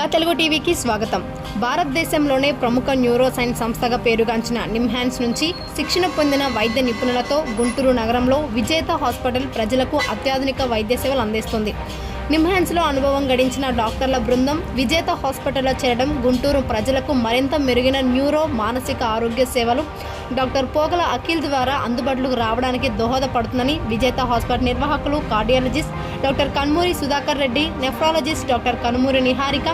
Yeah Telugu టీవీకి స్వాగతం. భారతదేశంలోనే ప్రముఖ న్యూరో సైన్స్ సంస్థగా పేరుగాంచిన నిమ్హాన్స్ నుంచి శిక్షణ పొందిన వైద్య నిపుణులతో గుంటూరు నగరంలో విజేత హాస్పిటల్ ప్రజలకు అత్యాధునిక వైద్య సేవలు అందిస్తుంది. నిమ్హాన్స్లో అనుభవం గడించిన డాక్టర్ల బృందం విజేత హాస్పిటల్లో చేరడం గుంటూరు ప్రజలకు మరింత మెరుగైన న్యూరో మానసిక ఆరోగ్య సేవలు డాక్టర్ పోగల అఖిల్ ద్వారా అందుబాటులోకి రావడానికి దోహదపడుతుందని విజేత హాస్పిటల్ నిర్వాహకులు cardiologist doctor Kanmuri Sudhakar Reddy nephrologist doctor Kanumuri Niharika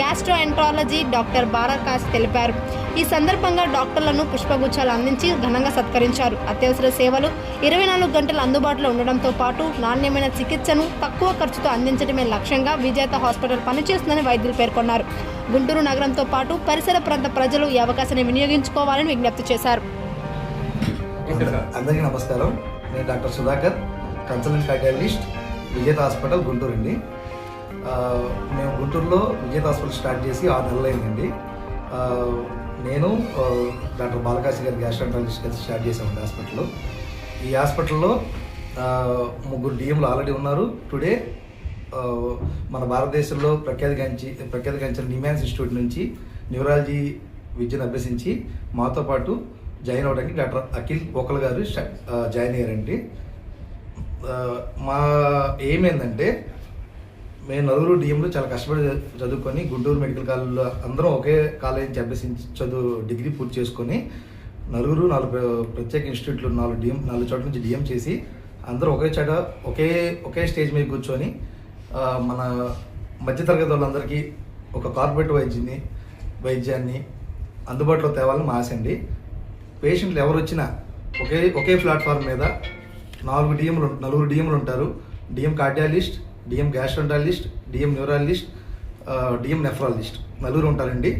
gastroenterology doctor బారాకాస్ తెలిపారు. ఈ సందర్భంగా డాక్టర్లను పుష్పగుచ్చాలు అందించి ఘనంగా సత్కరించారు. అత్యవసర సేవలు ఇరవై నాలుగు గంటలు అందుబాటులో ఉండడంతో పాటు నాణ్యమైన చికిత్సను తక్కువ ఖర్చుతో అందించడమే లక్ష్యంగా విజేత హాస్పిటల్ పనిచేస్తుందని వైద్యులు పేర్కొన్నారు. గుంటూరు నగరంతో పాటు పరిసర ప్రాంత ప్రజలు ఈ అవకాశాన్ని వినియోగించుకోవాలని విజ్ఞప్తి చేశారు. అందరికీ నమస్కారం. నేను doctor Sudhakar consultant cardiologist Vijetha hospital Guntur అండి మేము గుంటూరులో విజేత హాస్పిటల్ స్టార్ట్ చేసి ఆరు నెలలు అయిందండి నేను డాక్టర్ బాలకాశి గారి గ్యాస్ట్రాంటాలజిస్ట్ కలిసి స్టార్ట్ చేసామండి హాస్పిటల్లో. ఈ హాస్పిటల్లో ముగ్గురు డిఎంలు ఆల్రెడీ ఉన్నారు. టుడే మన భారతదేశంలో ప్రఖ్యాతిగాంచి ప్రఖ్యాతిగాంచిన నిమాన్స్ ఇన్స్టిట్యూట్ నుంచి న్యూరాలజీ విద్యను అభ్యసించి మాతో పాటు జాయిన్ అవ్వడానికి డాక్టర్ అఖిల్ ఒకల్ గారు జాయిన్ అయ్యారండి. మా ఏమైందంటే ఏంటంటే మేము నలుగురు డిఎంలు చాలా కష్టపడి చదువుకొని గుంటూరు మెడికల్ కాలేజ్లో అందరం ఒకే కాలేజ్ నుంచి అభ్యసించి చదువు డిగ్రీ పూర్తి చేసుకొని నలుగురు నాలుగు ప్రత్యేక ఇన్స్టిట్యూట్లు నాలుగు డిఎం నాలుగు చోట్ల నుంచి డిఎం చేసి అందరూ ఒకే చోట ఒకే ఒకే స్టేజ్ మీద కూర్చొని మన మధ్యతరగతి వాళ్ళందరికీ ఒక కార్పొరేట్ వైద్యాన్ని వైద్యాన్ని అందుబాటులో తేవాలని మా ఆశ అండి. పేషెంట్లు ఎవరు వచ్చినా ఒకే ఒకే ప్లాట్ఫామ్ మీద నాలుగు డిఎంలు నలుగురు డిఎంలు ఉంటారు. DM cardiologist DM gastroenterologist DM neurologist DM nephrologist నలుగురు ఉంటారండి.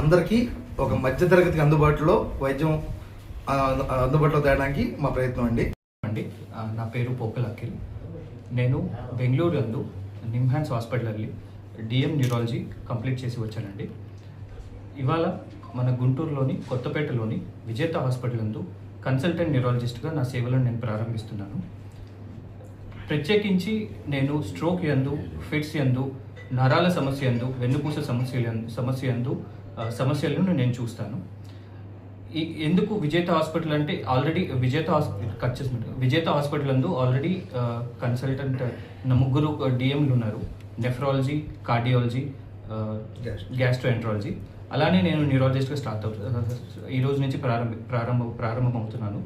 అందరికీ ఒక మధ్యతరగతికి అందుబాటులో వైద్యం అందుబాటులో తేయడానికి మా ప్రయత్నం అండి. అండి నా పేరు పోకల్ అఖిల్. నేను బెంగళూరు నందు నిమ్హాన్స్ హాస్పిటల్ వెళ్ళి డిఎం న్యూరాలజీ కంప్లీట్ చేసి వచ్చానండి. ఇవాళ మన గుంటూరులోని కొత్తపేటలోని విజేత హాస్పిటల్ నందు కన్సల్టెంట్ న్యూరాలజిస్ట్గా నా సేవలను నేను ప్రారంభిస్తున్నాను. ప్రత్యేకించి నేను స్ట్రోక్ యందు ఫిట్స్ యందు నరాల సమస్య యందు వెన్నుపూస సమస్యల యందు- సమస్య యందు ఆ, సమస్యలను నేను చూస్తాను. ఈ ఎందుకు విజేత హాస్పిటల్ అంటే already Vijetha hospital cut Vijetha hospital అందు ఆల్రెడీ కన్సల్టెంట్ ముగ్గురు డిఎంలు ఉన్నారు. Nephrology cardiology gastroenterology. అలానే నేను న్యూరాలజిస్ట్గా స్టార్ట్ అవుతాను ఈ రోజు నుంచి ప్రారంభ ప్రారంభ ప్రారంభం అవుతున్నాను